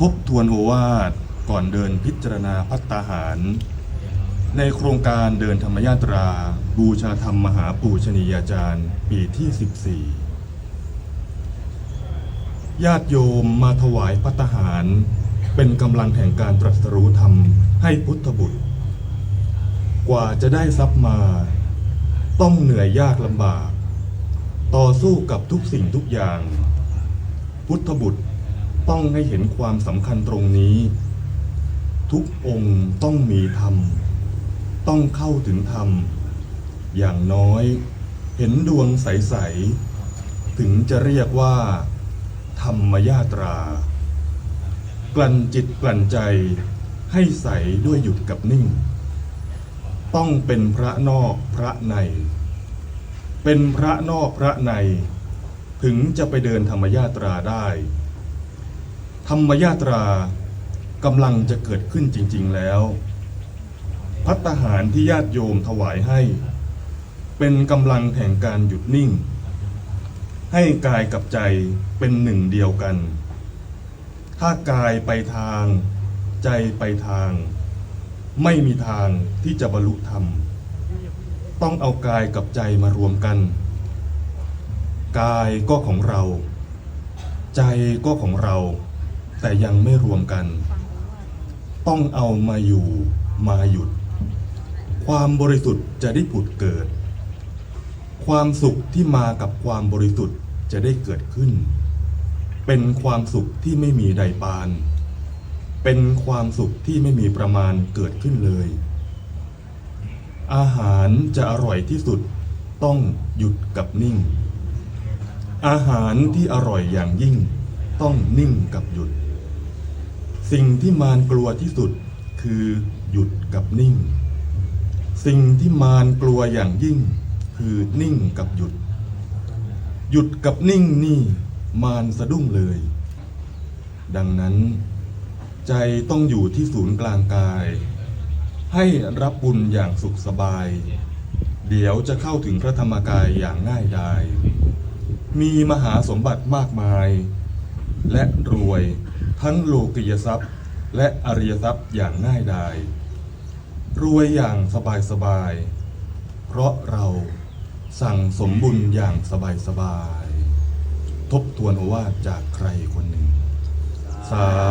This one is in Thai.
ทบทวนโอวาทก่อนเดินพิจารณาพัตตาหาร ในโครงการเดินธรรมยาตรา บูชาธรรมมหาปูชนียาจารย์ ปีที่ 14 ญาติโยมมาถวายพัตตาหาร เป็นกำลังแห่งการตรัสรู้ธรรมให้พุทธบุตร กว่าจะได้ทรัพย์มา ต้องเหนื่อยยากลำบาก ต่อสู้กับทุกสิ่งทุกอย่าง พุทธบุตร ต้องให้เห็นความสำคัญตรงนี้ ทุกองค์ต้องมีธรรม ต้องเข้าถึงธรรม อย่างน้อยเห็นดวงใส ๆ ถึงจะเรียกว่า ธรรมยาตรา กลั่นจิตกลั่นใจให้ใสด้วยหยุดกับนิ่ง ต้องเป็นพระนอกพระใน เป็นพระนอกพระใน ถึงจะไปเดินธรรมยาตราได้ ธรรมยาตรากำลังจะเกิดขึ้นจริง ๆแล้ว พัตตาหารที่ญาติโยมถวายให้ เป็นกำลังแห่งการหยุดนิ่ง ให้กายกับใจเป็นหนึ่งเดียวกัน ถ้ากายไปทาง ใจไปทาง ไม่มีทางที่จะบรรลุธรรม ต้องเอากายกับใจมารวมกัน กายก็ของเรา ใจก็ของเรา แต่ยังไม่รวมกัน ต้องเอามาอยู่มาหยุด ความบริสุทธิ์จะได้ผุดเกิด ความสุขที่มากับความบริสุทธิ์จะได้เกิดขึ้น เป็นความสุขที่ไม่มีใดปาน เป็นความสุขที่ไม่มีประมาณเกิดขึ้นเลย อาหารจะอร่อยที่สุดต้องหยุดกับนิ่ง อาหารที่อร่อยอย่างยิ่งต้องนิ่งกับหยุด สิ่งที่มารกลัวที่สุดคือหยุดกับนิ่ง สิ่งที่มารกลัวอย่างยิ่ง คือนิ่งกับหยุด หยุดกับนิ่งนี่มารสะดุ้งเลย ดังนั้น ใจต้องอยู่ที่ศูนย์กลางกาย ให้รับบุญอย่างสุขสบาย เดี๋ยวจะเข้าถึงพระธรรมกายอย่างง่ายดายมีมหาสมบัติมากมาย และรวย ทั้งโลกิยทรัพย์ และอริยทรัพย์อย่างง่ายดาย รวยอย่างสบายสบาย เพราะเราสั่งสมบุญอย่างสบายสบาย ทบทวนโอวาทจากใครคนหนึ่งสาธุสา